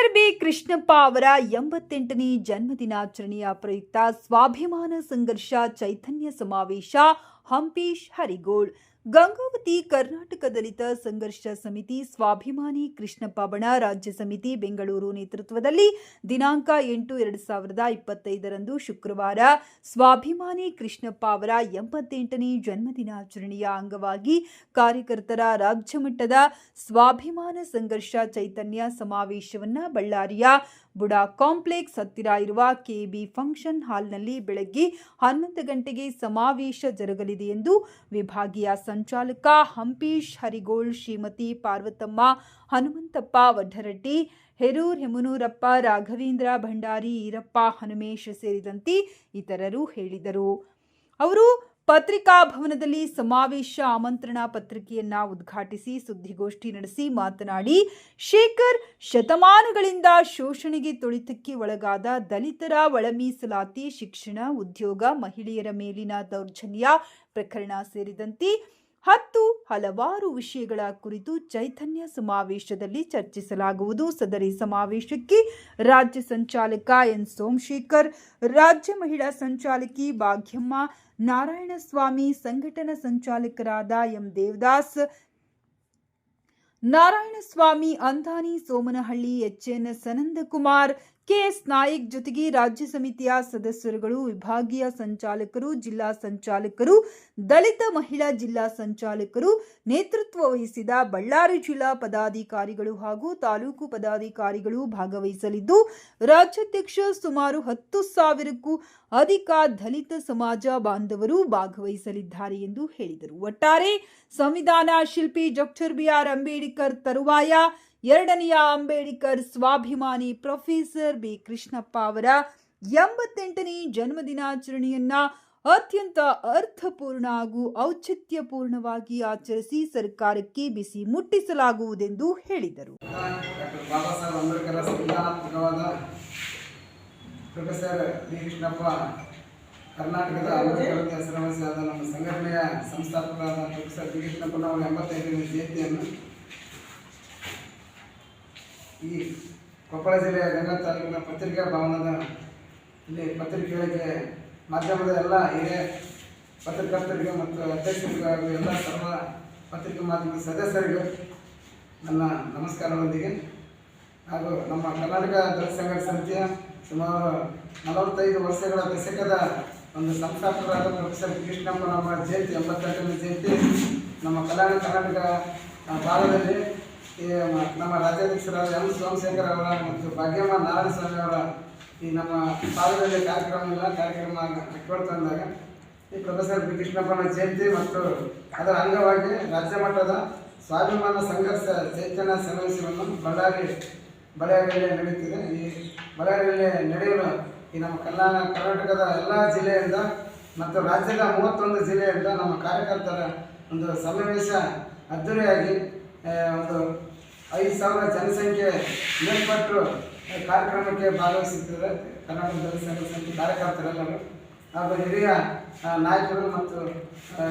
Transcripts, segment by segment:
Doctor B Krishnappa ಅವರ ಎಂಬತ್ತೆಂಟನೇ ಜನ್ಮದಿನಾಚರಣೆಯ ಪ್ರಯುಕ್ತ ಸ್ವಾಭಿಮಾನ ಸಂಘರ್ಷ ಚೈತನ್ಯ ಸಮಾವೇಶ ಹಂಪೀಶ್ ಹರಿಗೋಳ್. ಗಂಗಾವತಿ ಕರ್ನಾಟಕ ದಲಿತ ಸಂಘರ್ಷ ಸಮಿತಿ ಸ್ವಾಭಿಮಾನಿ ಕೃಷ್ಣಪ್ಪ ಬಣ ರಾಜ್ಯ ಸಮಿತಿ ಬೆಂಗಳೂರು ನೇತೃತ್ವದಲ್ಲಿ ದಿನಾಂಕ ಎಂಟು ಎರಡು ಸಾವಿರದ ಇಪ್ಪತ್ತೈದರಂದು ಶುಕ್ರವಾರ ಸ್ವಾಭಿಮಾನಿ ಕೃಷ್ಣಪ್ಪ ಅವರ ಎಂಬತ್ತೆಂಟನೇ ಜನ್ಮದಿನಾಚರಣೆಯ ಅಂಗವಾಗಿ ಕಾರ್ಯಕರ್ತರ ರಾಜ್ಯ ಮಟ್ಟದ ಸ್ವಾಭಿಮಾನ ಸಂಘರ್ಷ ಚೈತನ್ಯ ಸಮಾವೇಶವನ್ನು ಬಳ್ಳಾರಿಯ ಬುಡಾ ಕಾಂಪ್ಲೆಕ್ಸ್ ಹತ್ತಿರ ಇರುವ ಕೆಬಿ ಫಂಕ್ಷನ್ ಹಾಲ್ನಲ್ಲಿ ಬೆಳಗ್ಗೆ ಹನ್ನೊಂದು ಗಂಟೆಗೆ ಸಮಾವೇಶ ಜರುಗಲಿದೆ ಎಂದು ವಿಭಾಗೀಯ ಸಂಚಾಲಕ ಹಂಪೀಶ್ ಹರಿಗೋಳ್, ಶ್ರೀಮತಿ ಪಾರ್ವತಮ್ಮ, ಹನುಮಂತಪ್ಪ ವಡ್ಡರಟ್ಟಿ, ಹೆರೂರ್ ಹೆಮನೂರಪ್ಪ, ರಾಘವೇಂದ್ರ ಭಂಡಾರಿ ಈರಪ್ಪ, ಹನುಮೇಶ್ ಸೇರಿದಂತೆ ಇತರರು ಹೇಳಿದರು. ಅವರು ಪತ್ರಿಕಾ ಭವನದಲ್ಲಿ ಸಮಾವೇಶ ಆಮಂತ್ರಣ ಪತ್ರಿಕೆಯನ್ನ ಉದ್ಘಾಟಿಸಿ ಸುದ್ದಿಗೋಷ್ಠಿ ನಡೆಸಿ ಮಾತನಾಡಿ, ಶೇಖರ್ ಶತಮಾನಗಳಿಂದ ಶೋಷಣೆಗೆ ತುಳಿತಕ್ಕೆ ಒಳಗಾದ ದಲಿತರ ಒಳ ಮೀಸಲಾತಿ ಶಿಕ್ಷಣ, ಉದ್ಯೋಗ, ಮಹಿಳೆಯರ ಮೇಲಿನ ದೌರ್ಜನ್ಯ ಪ್ರಕರಣ ಸೇರಿದಂತೆ ಹತ್ತು ಹಲವಾರು ವಿಷಯಗಳ ಕುರಿತು ಚೈತನ್ಯ ಸಮಾವೇಶದಲ್ಲಿ ಚರ್ಚಿಸಲಾಗುವುದು. ಸದರಿ ಸಮಾವೇಶಕ್ಕೆ ರಾಜ್ಯ ಸಂಚಾಲಕ ಎನ್ ಸೋಮಶೇಖರ್, ರಾಜ್ಯ ಮಹಿಳಾ ಸಂಚಾಲಕಿ ಭಾಗ್ಯಮ್ಮ, ನಾರಾಯಣಸ್ವಾಮಿ, ಸಂಘಟನಾ ಸಂಚಾಲಕರಾದ M Devadas, Narayanaswamy Andani Somanahalli H N Sanandakumar K S Nayak ಜೊತೆಗೆ ರಾಜ್ಯ ಸಮಿತಿಯ ಸದಸ್ಯರುಗಳು, ವಿಭಾಗೀಯ ಸಂಚಾಲಕರು, ಜಿಲ್ಲಾ ಸಂಚಾಲಕರು, ದಲಿತ ಮಹಿಳಾ ಜಿಲ್ಲಾ ಸಂಚಾಲಕರು, ನೇತೃತ್ವ ವಹಿಸಿದ ಬಳ್ಳಾರಿ ಜಿಲ್ಲಾ ಪದಾಧಿಕಾರಿಗಳು ಹಾಗೂ ತಾಲೂಕು ಪದಾಧಿಕಾರಿಗಳು ಭಾಗವಹಿಸಲಿದ್ದು, ರಾಜ್ಯಾಧ್ಯಕ್ಷ ಸುಮಾರು ಹತ್ತು ಸಾವಿರಕ್ಕೂ ಅಧಿಕ ದಲಿತ ಸಮಾಜ ಬಾಂಧವರು ಭಾಗವಹಿಸಲಿದ್ದಾರೆ ಎಂದು ಹೇಳಿದರು. ಒಟ್ಟಾರೆ ಸಂವಿಧಾನ ಶಿಲ್ಪಿ ಡಾಕ್ಟರ್ ಬಿಆರ್ ಅಂಬೇಡ್ಕರ್ ತರುವಾಯ ಎರಡನೆಯ ಅಂಬೇಡ್ಕರ್ ಸ್ವಾಭಿಮಾನಿ ಪ್ರೊಫೆಸರ್ ಬಿ ಕೃಷ್ಣಪ್ಪ ಅವರ ಎಂಬತ್ತೆಂಟನೇ ಜನ್ಮದಿನಾಚರಣೆಯನ್ನ ಅತ್ಯಂತ ಅರ್ಥಪೂರ್ಣ ಹಾಗೂ ಔಚಿತ್ಯಪೂರ್ಣವಾಗಿ ಆಚರಿಸಿ ಸರ್ಕಾರಕ್ಕೆ ಬಿಸಿ ಮುಟ್ಟಿಸಲಾಗುವುದೆಂದು ಹೇಳಿದರು. ಪ್ರೊಫೆಸರ್ ಬಿ ಕೃಷ್ಣಪ್ಪ, ಕರ್ನಾಟಕದ ಅಂಬೇಡ್ಕರ್ ಹೆಸರುವಾಸಿಯಾದ ನಮ್ಮ ಸಂಘಟನೆಯ ಸಂಸ್ಥಾಪಕರಾದ ಪ್ರೊಫೆಸರ್ ಬಿ ಕೃಷ್ಣಪ್ಪನವರ ಎಂಬತ್ತೈದನೇ ಜಯಂತಿಯನ್ನು ಈ ಕೊಪ್ಪಳ ಜಿಲ್ಲೆಯ ಗಂಗಾ ತಾಲೂಕಿನ ಪತ್ರಿಕಾ ಭವನದ ಇಲ್ಲಿ ಪತ್ರಿಕೆಗಳಿಗೆ ಮಾಧ್ಯಮದ ಎಲ್ಲ ಹಿರಿಯ ಪತ್ರಕರ್ತರಿಗೆ ಮತ್ತು ಅಧ್ಯಕ್ಷರಿಗೂ ಹಾಗೂ ಎಲ್ಲ ಸರ್ವ ಪತ್ರಿಕಾ ಮಾಧ್ಯಮದ ಸದಸ್ಯರಿಗೂ ನನ್ನ ನಮಸ್ಕಾರದೊಂದಿಗೆ ಹಾಗೂ ನಮ್ಮ ಕರ್ನಾಟಕ ದಲಿತ ಸಂಘಟ ಸಮಿತಿಯ ಸುಮಾರು ನಲವತ್ತೈದು ವರ್ಷಗಳ ದಶಕದ ಒಂದು ಸಂಸ್ಥಾಪಕರಾದ ಪ್ರೊಫೆಸರ್ ಕೃಷ್ಣಪ್ಪನವರ ಜಯಂತಿ, ಎಂಬತ್ತೆಂಟನೇ ಜಯಂತಿ ನಮ್ಮ ಕಲ್ಯಾಣ ಕರ್ನಾಟಕ ಭಾಗದಲ್ಲಿ ನಮ್ಮ ರಾಜ್ಯಾಧ್ಯಕ್ಷರಾದ ಎಂ. ಸೋಮಶೇಖರ್ ಅವರ ಮತ್ತು ಭಾಗ್ಯಮ್ಮ ನಾರಾಯಣ ಸ್ವಾಮಿ ಅವರ ಈ ನಮ್ಮ ಭಾಗದಲ್ಲಿ ಕಾರ್ಯಕ್ರಮ ಇಲ್ಲ, ಕಾರ್ಯಕ್ರಮ ತಂದಾಗ ಈ ಪ್ರೊಫೆಸರ್ ಬಿ. ಕೃಷ್ಣಪ್ಪನ ಜಯಂತಿ ಮತ್ತು ಅದರ ಅಂಗವಾಗಿ ರಾಜ್ಯ ಮಟ್ಟದ ಸ್ವಾಭಿಮಾನ ಸಂಘರ್ಷ ಚೈತನ್ಯ ಸಮಾವೇಶವನ್ನು ಬಳ್ಳಾರಿ, ಬಳ್ಳಾರಿಯಲ್ಲಿ ನಡೆಯುತ್ತಿದೆ. ಈ ಬಳ್ಳಾರಿಯಲ್ಲಿ ನಡೆಯಲು ಈ ನಮ್ಮ ಕಲ್ಯಾಣ ಕರ್ನಾಟಕದ ಎಲ್ಲ ಜಿಲ್ಲೆಯಿಂದ ಮತ್ತು ರಾಜ್ಯದ ಮೂವತ್ತೊಂದು ಜಿಲ್ಲೆಯಿಂದ ನಮ್ಮ ಕಾರ್ಯಕರ್ತರ ಒಂದು ಸಮಾವೇಶ ಅದ್ದೂರಿಯಾಗಿ ಒಂದು ಐದು ಸಾವಿರ ಜನಸಂಖ್ಯೆ ಮೇಲ್ಪಟ್ಟು ಈ ಕಾರ್ಯಕ್ರಮಕ್ಕೆ ಭಾಗವಹಿಸುತ್ತಿದ್ದಾರೆ ಕರ್ನಾಟಕ ಜನಸಂಖ್ಯೆ ಕಾರ್ಯಕರ್ತರೆಲ್ಲರೂ ಹಾಗೂ ಹಿರಿಯ ನಾಯಕರು ಮತ್ತು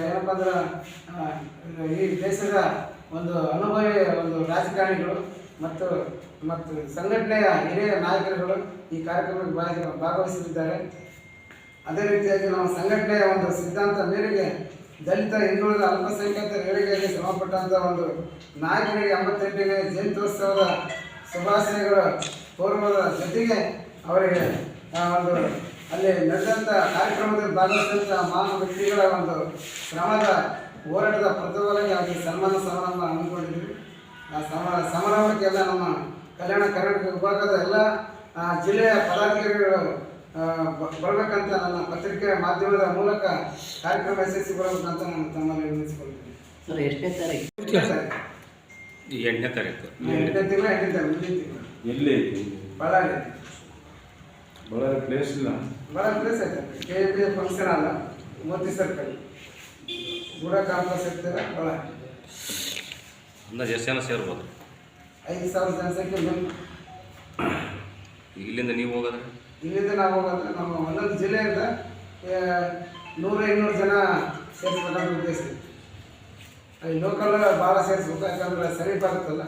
ಏನಪ್ಪ ಅಂದ್ರೆ ಈ ದೇಶದ ಒಂದು ಅನುಭವಿ ಒಂದು ರಾಜಕಾರಣಿಗಳು ಮತ್ತು ಮತ್ತು ಸಂಘಟನೆಯ ಹಿರಿಯ ನಾಯಕರುಗಳು ಈ ಕಾರ್ಯಕ್ರಮಕ್ಕೆ ಭಾಗ ಭಾಗವಹಿಸುತ್ತಿದ್ದಾರೆ ಅದೇ ರೀತಿಯಾಗಿ ನಾವು ಸಂಘಟನೆಯ ಒಂದು ಸಿದ್ಧಾಂತ ಮೇರೆಗೆ ದಲಿತ ಹಿಂದುಳಿದ ಅಲ್ಪಸಂಖ್ಯಾತರ ಏಳಿಗೆಗೆ ಶ್ರಮಪಟ್ಟಂಥ ಒಂದು ನಾಯಕರಿಗೆ ಎಂಬತ್ತೆಂಟನೇ ಜಯಂತ್ಯೋತ್ಸವದ ಶುಭಾಶಯಗಳ ಕೋರುವುದರ ಜೊತೆಗೆ ಅವರಿಗೆ ಒಂದು ಅಲ್ಲಿ ನಡೆದಂಥ ಕಾರ್ಯಕ್ರಮದಲ್ಲಿ ಭಾಗವಹಿಸಿದಂಥ ಮಾನವ ವ್ಯಕ್ತಿಗಳ ಒಂದು ಶ್ರಮದ ಹೋರಾಟದ ಪ್ರತಿಫಲವಾಗಿ ಅವರಿಗೆ ಸನ್ಮಾನ ಸಮಾರಂಭ ಹಮ್ಮಿಕೊಂಡಿದ್ವಿ ಆ ಸಮ, ಸಮಾರಂಭಕ್ಕೆಲ್ಲ ನಮ್ಮ ಕಲ್ಯಾಣ ಕರ್ನಾಟಕ ವಿಭಾಗದ ಎಲ್ಲ ಜಿಲ್ಲೆಯ ಪದಾಧಿಕಾರಿಗಳು ಬರ್ಬೇಕಂತ ನನ್ನ ಪತ್ರಿಕೆ ಮಾಧ್ಯಮದ ಮೂಲಕ ಕಾರ್ಯಕ್ರಮ ಯಶಸ್ವಿಗೊಳ್ಳಬೇಕಂತ ನಾನು ತಮ್ಮಲ್ಲಿ ವಿನಿಸಿಕೊಳ್ತೀನಿ ಸರ್ ಎಷ್ಟನೇ ತಾರೀಕು? ಎಂಟನೇ ತಾರೀಕು. ಎಂಟನೇ ತಿಂಗಳು ಎಂಟನೇ ತಿಂಗಳು ಮುಂದಿನ ತಿಂಗಳು. ಎಲ್ಲಿ ಬಳ್ಳಾರಿ. ಬಳ್ಳಾರಿ ಪ್ಲೇಸ್ ಇಲ್ಲ? ಬಳ್ಳಾರಿ ಪ್ಲೇಸ್ ಐತೆ. ಕೆ ಬಿ ಫಂಕ್ಷನ್ ಅಲ್ಲ. ಮೋತಿ ಸರ್ಕಲ್ ಗುಡ ಕಾಂಪ್ಲೆಕ್ಸ್ ಇರ್ತೀರ ಬಳ್ಳಾರಿ. ಅಂದಾಜು ಎಷ್ಟು ಜನ ಸೇರ್ಬೋದು? ಐದು ಸಾವಿರ ಜನಸಂಖ್ಯೆ ಇಲ್ಲಿಂದ ನೀವು ಹೋಗೋದ್ರೆ? ಇಲ್ಲಿಂದ ನಾವು ಹೋಗೋದ್ರೆ ನಮ್ಮ ಒಂದೊಂದು ಜಿಲ್ಲೆಯಿಂದ ನೂರ ನೂರು ಇನ್ನೂರು ಜನ ಸೇರಿಸ್ಬೇಕಂತ ಉದ್ದೇಶ ಇದೆ. ಈ ಲೋಕಲ್ ಭಾಳ ಸೇರಿಸ್ಬೇಕು ಯಾಕಂದ್ರೆ ಸಮೀಪ ಆಗುತ್ತಲ್ಲ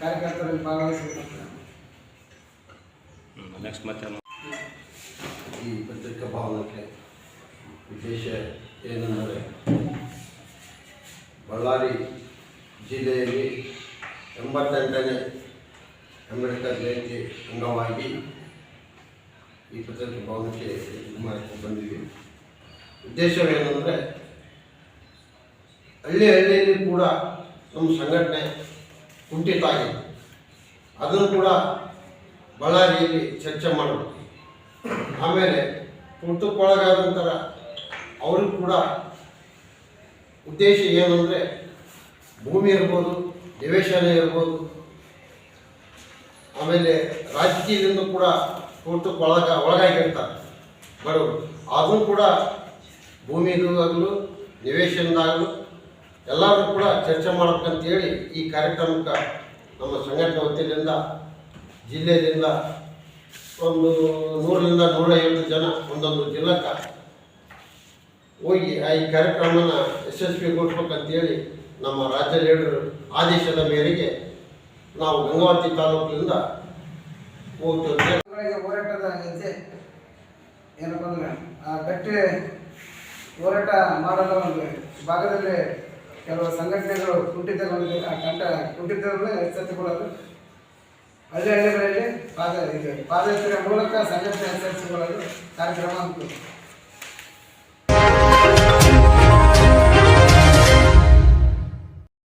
ಕಾರ್ಯಕರ್ತರಲ್ಲಿ ನೆಕ್ಸ್ಟ್ ಮತ್ತೆ ಈ ಪತ್ರಿಕಾ ಭವನಕ್ಕೆ ವಿಶೇಷ ಏನಂದರೆ ಬಳ್ಳಾರಿ ಜಿಲ್ಲೆಯಲ್ಲಿ ಎಂಬತ್ತೆಂಟನೇ ಅಂಬೇಡ್ಕರ್ ಜಯಂತಿ ಅಂಗವಾಗಿ ಈ ಪತ್ರಿಕೆ ಮಾಡಿಕೊಂಡು ಮಾಡಕ್ಕೆ ಬಂದಿದ್ದೀವಿ. ಉದ್ದೇಶವೇನೆಂದರೆ ಹಳ್ಳಿ ಹಳ್ಳಿಯಲ್ಲಿ ಕೂಡ ನಮ್ಮ ಸಂಘಟನೆ ಕುಂಠಿತ ಆಗಿದೆ. ಅದನ್ನು ಕೂಡ ಬಳ್ಳಾರಿಯಲ್ಲಿ ಚರ್ಚೆ ಮಾಡಬೇಕು ಆಮೇಲೆ ತುರ್ತುಕ್ಕೊಳಗಾದ ನಂತರ ಅವರು ಕೂಡ ಉದ್ದೇಶ ಏನಂದರೆ, ಭೂಮಿ ಇರ್ಬೋದು ನಿವೇಶನ ಇರ್ಬೋದು, ಆಮೇಲೆ ರಾಜಕೀಯದಿಂದ ಕೂಡ ತುರ್ತುಕ್ಕೊಳಗ ಒಳಗಾಗಿರ್ತಾರೆ. ಬಡವರು. ಆದರೂ ಕೂಡ ಭೂಮಿದು ಆಗಲು ನಿವೇಶನದಾಗಲು ಎಲ್ಲರೂ ಕೂಡ ಚರ್ಚೆ ಮಾಡಬೇಕಂತೇಳಿ ಈ ಕಾರ್ಯಕ್ರಮಕ್ಕೆ ನಮ್ಮ ಸಂಘಟನೆ ವತಿಯಿಂದ ಜಿಲ್ಲೆಯಿಂದ ಒಂದು ನೂರರಿಂದ ನೂರೈವತ್ತು ಜನ ಒಂದೊಂದು ಜಿಲ್ಲಕ್ಕೆ ಹೋಗಿ ಆ ಈ ಕಾರ್ಯಕ್ರಮನ ಯಶಸ್ವಿಗೊಳಿಸ್ಬೇಕಂತೇಳಿ ನಮ್ಮ ರಾಜ್ಯ ಲೀಡರ್ ಆದೇಶದ ಮೇರೆಗೆ ನಾವು ಗಂಗಾವತಿ ತಾಲೂಕಿನಿಂದ ಹೋಗ್ತೀವಿ ಮಕ್ಕಳಿಗೆ ಹೋರಾಟದ ಹೆಜ್ಜೆ ಏನಪ್ಪ ಅಂದ್ರೆ, ಆ ಗಟ್ಟಿ ಹೋರಾಟ ಮಾಡಲ್ಲ ಒಂದು ಭಾಗದಲ್ಲಿ ಕೆಲವು ಸಂಘಟನೆಗಳು ಕುಂಠಿತಗೊಂಡಿದೆ. ಆ ಕಂಠ ಕುಂಠಿತಗಳನ್ನ ಎಚ್ಚೆತ್ತುಕೊಳ್ಳಲು ಹಳ್ಳಿ ಹಳ್ಳಿಗಳಲ್ಲಿ ಪಾದ ಇದೆ. ಪಾದಯಾತ್ರೆ ಮೂಲಕ ಸಂಘಟನೆ ಎಚ್ಚರಿಸಿಕೊಳ್ಳಲು ಕಾರ್ಯಕ್ರಮ ಅಂತ